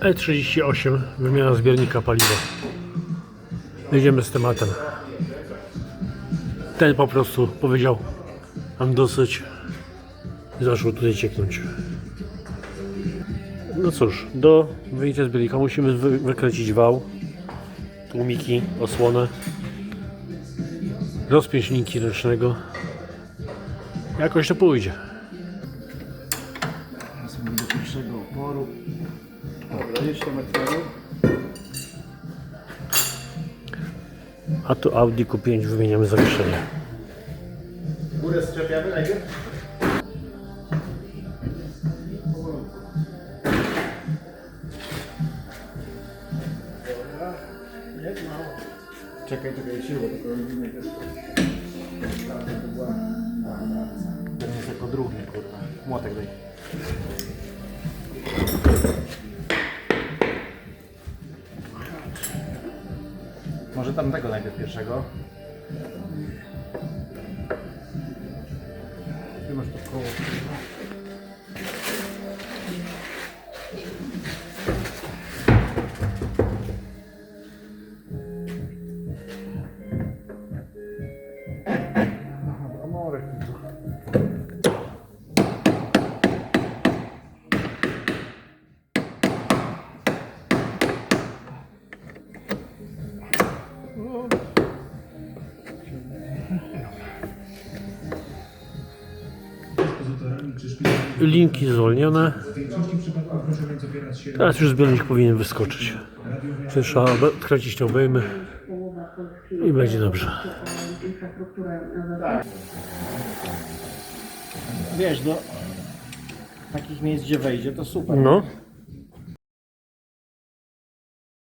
E38, E wymiana zbiornika paliwa. Jedziemy z tematem. Ten po prostu powiedział, mam dosyć. Zaczął tutaj cieknąć. No cóż, do wyjścia zbiornika musimy wy wykręcić wał, tłumiki, osłonę, rozpiąć linki ręcznego. Jakoś to pójdzie. Wezmę do pierwszego oporu. Dobra. A tu Audi Q5 wymieniamy zawieszenie. Górę strzepiamy najpierw? Czekaj, czekaj, siłę, tylko robimy też to. to była... Ten jest jako drugi, kurwa. Młotek daj. Może tam tego najpierw pierwszego. Ty masz to koło. Aha, Amorek. Linki zwolnione. Teraz już zbiornik powinien wyskoczyć. Trzeba odkręcić obejmy i będzie dobrze. Wiesz, do takich miejsc, gdzie wejdzie, to super. No,